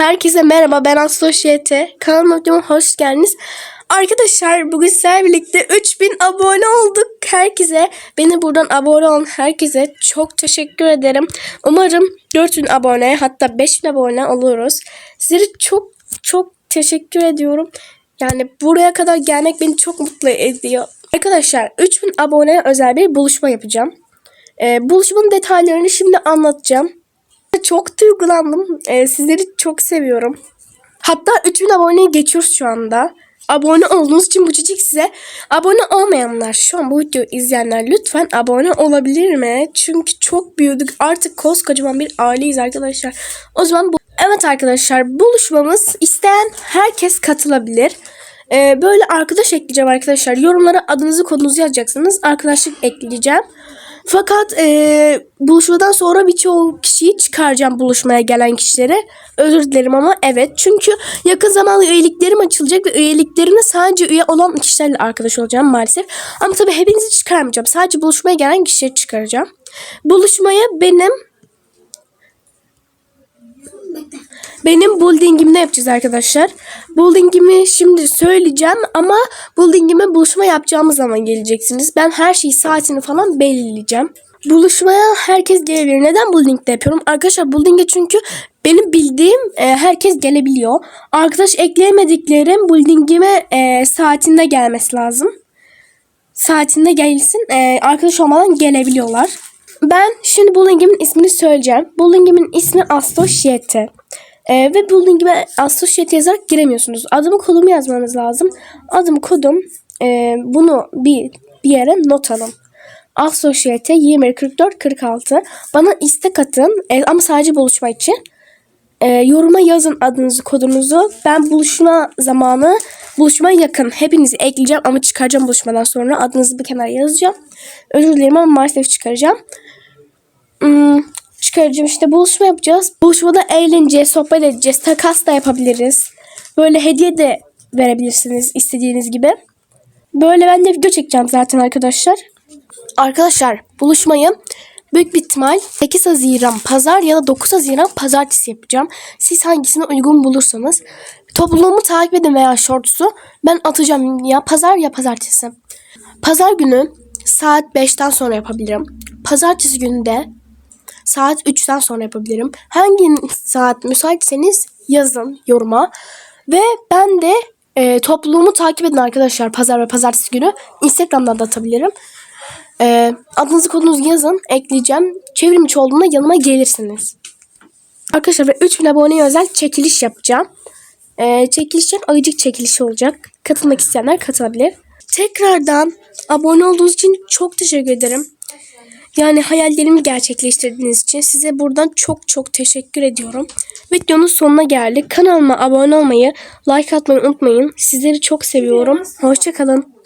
Herkese merhaba ben Asloşiyete. Kanalıma videoma hoş geldiniz. Arkadaşlar bugün sizlerle birlikte 3000 abone olduk. Herkese beni buradan abone olan herkese çok teşekkür ederim. Umarım 4000 abone hatta 5000 abone oluruz. Sizlere çok çok teşekkür ediyorum. Yani buraya kadar gelmek beni çok mutlu ediyor. Arkadaşlar 3000 aboneye özel bir buluşma yapacağım. Ee, buluşmanın detaylarını şimdi anlatacağım. Çok duygulandım. Ee, sizleri çok seviyorum. Hatta 3000 aboneye geçiyoruz şu anda. Abone olduğunuz için bu çocuk size. Abone olmayanlar şu an bu videoyu izleyenler lütfen abone olabilir mi? Çünkü çok büyüdük. Artık koskocaman bir aileyiz arkadaşlar. O zaman bu... Evet arkadaşlar buluşmamız isteyen herkes katılabilir. Ee, böyle arkadaş ekleyeceğim arkadaşlar. Yorumlara adınızı kodunuzu yazacaksınız. Arkadaşlık ekleyeceğim. Fakat e, buluşmadan sonra birçok kişiyi çıkaracağım buluşmaya gelen kişilere. Özür dilerim ama evet. Çünkü yakın zamanda üyeliklerim açılacak ve üyeliklerine sadece üye olan kişilerle arkadaş olacağım maalesef. Ama tabii hepinizi çıkarmayacağım. Sadece buluşmaya gelen kişileri çıkaracağım. Buluşmaya benim benim buildingimde yapacağız arkadaşlar. Buildingimi şimdi söyleyeceğim ama buildingime buluşma yapacağımız zaman geleceksiniz. Ben her şeyi saatini falan belirleyeceğim. Buluşmaya herkes gelebilir. Neden buildingde yapıyorum? Arkadaşlar building'e çünkü benim bildiğim e, herkes gelebiliyor. Arkadaş ekleyemediklerim buildingime e, saatinde gelmesi lazım. Saatinde gelsin. E, arkadaş olmadan gelebiliyorlar. Ben şimdi buildingimin ismini söyleyeceğim. Buildingimin ismi Astroşiyete. Ee, ve buildingime Associate yazarak giremiyorsunuz. Adımı kodumu yazmanız lazım. Adım kodum e, bunu bir, bir yere not alın. Associate 21 44 46 bana istek atın e, ama sadece buluşma için. E, yoruma yazın adınızı kodunuzu. Ben buluşma zamanı buluşmaya yakın hepinizi ekleyeceğim ama çıkaracağım buluşmadan sonra adınızı bir kenara yazacağım. Özür dilerim ama maalesef çıkaracağım. Hmm, çıkaracağım işte buluşma yapacağız. Buluşmada eğleneceğiz, sohbet edeceğiz, takas da yapabiliriz. Böyle hediye de verebilirsiniz istediğiniz gibi. Böyle ben de video çekeceğim zaten arkadaşlar. Arkadaşlar buluşmayı büyük bir ihtimal 8 Haziran pazar ya da 9 Haziran pazartesi yapacağım. Siz hangisini uygun bulursanız. Topluluğumu takip edin veya shorts'u ben atacağım ya pazar ya pazartesi. Pazar günü saat 5'ten sonra yapabilirim. Pazartesi günü de saat 3'ten sonra yapabilirim. Hangi saat müsaitseniz yazın yoruma. Ve ben de e, topluluğumu takip edin arkadaşlar pazar ve pazartesi günü. Instagram'dan da atabilirim. E, adınızı kodunuzu yazın ekleyeceğim. Çevrim içi olduğunda yanıma gelirsiniz. Arkadaşlar ve 3000 aboneye özel çekiliş yapacağım. E, çekilişim ayıcık çekilişi olacak. Katılmak isteyenler katılabilir. Tekrardan abone olduğunuz için çok teşekkür ederim. Yani hayallerimi gerçekleştirdiğiniz için size buradan çok çok teşekkür ediyorum. Videonun sonuna geldik. Kanalıma abone olmayı, like atmayı unutmayın. Sizleri çok seviyorum. Hoşçakalın.